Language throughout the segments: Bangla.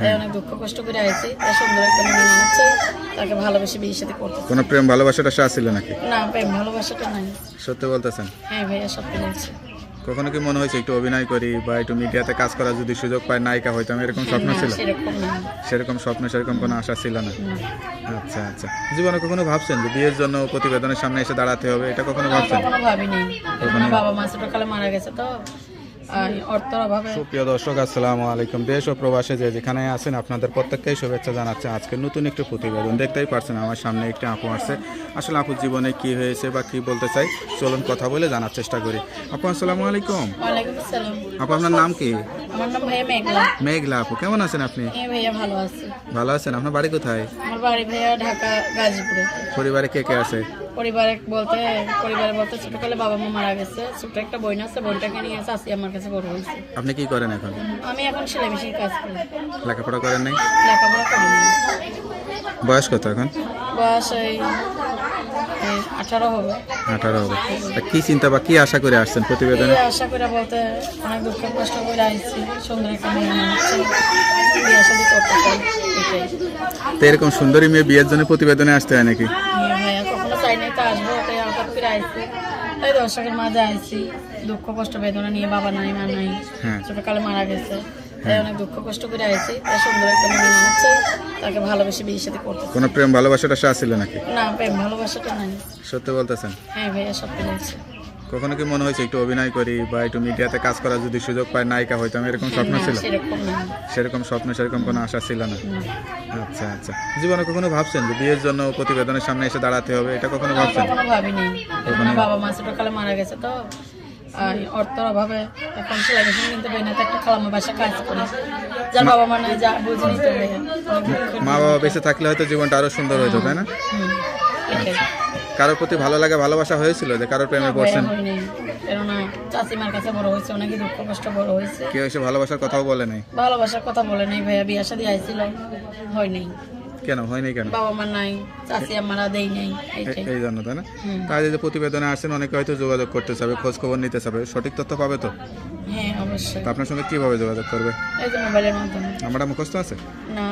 তাই অনেক দুঃখ কষ্ট করে আইছি। তাই সুন্দর একটা মনে তাকে ভালোবেসে বিয়ের সাথে করতে কোনো প্রেম ভালোবাসাটা সা ছিল নাকি? না প্রেম ভালোবাসাটা নাই। সত্যি বলতেছেন? হ্যাঁ ভাইয়া সত্যি বলছি। কখনো কি মনে হয়েছে একটু অভিনয় করি বা একটু মিডিয়াতে কাজ করার যদি সুযোগ পাই নায়িকা হইতাম এরকম স্বপ্ন ছিল? সেরকম স্বপ্ন সেরকম কোনো আশা ছিল না। আচ্ছা আচ্ছা। জীবনে কখনো ভাবছেন যে বিয়ের জন্য প্রতিবেদনের সামনে এসে দাঁড়াতে হবে? এটা কখনো ভাবছেন? কখনো ভাবিনি। বাবা মা ছোটকালে মারা গেছে তো। অর্থের অভাবে। সুপ্রিয় দর্শক আসসালামু আলাইকুম। দেশ ও প্রবাসে যে যেখানে আছেন আপনাদের প্রত্যেককেই শুভেচ্ছা জানাচ্ছে। আজকে নতুন একটি প্রতিবেদন দেখতেই পারছেন আমার সামনে একটি আপু আসছে আসলে আপুর জীবনে কি হয়েছে বা কি বলতে চাই চলুন কথা বলে জানার চেষ্টা করি। আপু আসসালামু আলাইকুম। আপু আপনার নাম কি? আমার নাম ভাইয়া মেঘলা। মেঘলা আপু কেমন আছেন আপনি? ভাইয়া ভালো আছে। ভালো আছেন আপনার বাড়ি কোথায়? আমার বাড়ি ভাইয়া ঢাকা গাজীপুরে। পরিবারে কে কে আছে? পরিবারে বলতে পরিবারে বলতে ছোটকালে বাবা মা মারা গেছে। ছোট একটা বোন আছে বোনটাকে নিয়ে আসে আসি আমার কাছে বড় হয়েছে। আপনি কি করেন এখন? আমি এখন সেলাই মেশিন কাজ করি। লেখাপড়া করেন নাই? লেখাপড়া করিনি বয়স কত এখন? বয়স এই আঠারো হবে। আঠারো হবে। কি চিন্তা বা কি আশা করে আসছেন প্রতিবেদনে? আশা করে বলতে অনেক দুঃখ কষ্ট করে আইছি সুন্দর একটা মেয়ে বিয়ে শাদি করতে চাই তো এরকম সুন্দরী মেয়ে বিয়ের জন্য প্রতিবেদনে আসতে হয় নাকি? নাই তো আসব তাই হঠাৎ করে আইছি। তাই দর্শকের মাঝে আইছি। দুঃখ কষ্ট বেদনা নিয়ে বাবা নাই মা নাই। হ্যাঁ। ছোটকালে মারা গেছে। তাই অনেক দুঃখ কষ্ট করে আইছি। তাই সুন্দর একটা মেয়ে মানুষ তাকে ভালোবেসে বিয়ের সাথে করতে কোনো প্রেম ভালোবাসাটা সে নাকি? না প্রেম ভালোবাসাটা নাই। সত্যি বলতেছেন? হ্যাঁ ভাইয়া সত্যি বলছি। কখনো কি মনে হয়েছে একটু অভিনয় করি বা একটু মিডিয়াতে কাজ করার যদি সুযোগ পাই নায়িকা হইতাম এরকম স্বপ্ন ছিল? সেরকম স্বপ্ন সেরকম কোনো আশা ছিল না। আচ্ছা আচ্ছা। জীবনে কখনো ভাবছেন যে বিয়ের জন্য প্রতিবেদনের সামনে এসে দাঁড়াতে হবে? এটা কখনো ভাবছেন? ভাবিনি। বাবা মা ছোটকালে মারা গেছে তো। অর্থের অভাবে এখন সেলাই মেশিন কিনতে পারি না একটা খালামা বাসা কাজ করি। যার বাবা মা নাই যা বুঝে নিতে মা বাবা বেঁচে থাকলে হয়তো জীবনটা আরও সুন্দর হইতো তাই না। কারোর প্রতি ভালো লাগে ভালোবাসা হয়েছিল যে কারোর প্রেমে পড়ছেন? কেননা চাচিমার কাছে বড় হয়েছে অনেক দুঃখ কষ্ট বড় হয়েছে। কেউ এসে ভালোবাসার কথাও বলে নাই? ভালোবাসার কথা বলে নাই ভাইয়া বিয়া শাদি আইছিল হয় নাই কেন? হয়নি কেন? বাবা মা নাই চাচি আমারা দেই নাই এই জন্য তাই না? তাই যে প্রতিবেদনে আসছেন অনেকে হয়তো যোগাযোগ করতে চাবে খোঁজ খবর নিতে চাবে। সঠিক তথ্য পাবে তো? হ্যাঁ অবশ্যই। আপনার সঙ্গে কীভাবে যোগাযোগ করবে? এই যে মোবাইলের মাধ্যমে। নাম্বারটা মুখস্থ আছে? না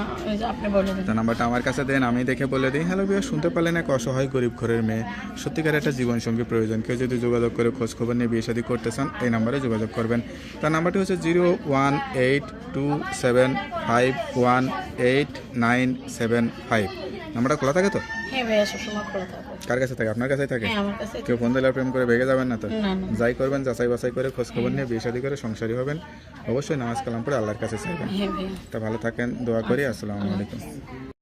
আপনি বলে দেন। তা নাম্বারটা আমার কাছে দেন আমি দেখে বলে দিই। হ্যালো বিয়া শুনতে পারলেন এক অসহায় গরিব ঘরের মেয়ে। সত্যিকার একটা জীবনসঙ্গী প্রয়োজন। কেউ যদি যোগাযোগ করে খোঁজ খবর নিয়ে বিয়ে শাদী করতে চান এই নাম্বারে যোগাযোগ করবেন। তার নাম্বারটি হচ্ছে zero one eight two seven five one eight nine seven five নাম্বারটা খোলা থাকে তো? হ্যাঁ ভাইয়া সবসময় খোলা থাকবে কার কাছে থাকে? আপনার কাছেই থাকে? হ্যাঁ আমার কাছে কেউ ফোন দিলে প্রেম করে ভেঙে যাবেন না তো? যাই করবেন যাচাই বাছাই করে খোঁজ খবর নিয়ে বিয়ে শাদী করে সংসারী হবেন। অবশ্যই নামাজ কালাম পড়ে আল্লাহর কাছে চাইবেন। হ্যাঁ তা ভালো থাকেন দোয়া করি আসসালামু আলাইকুম।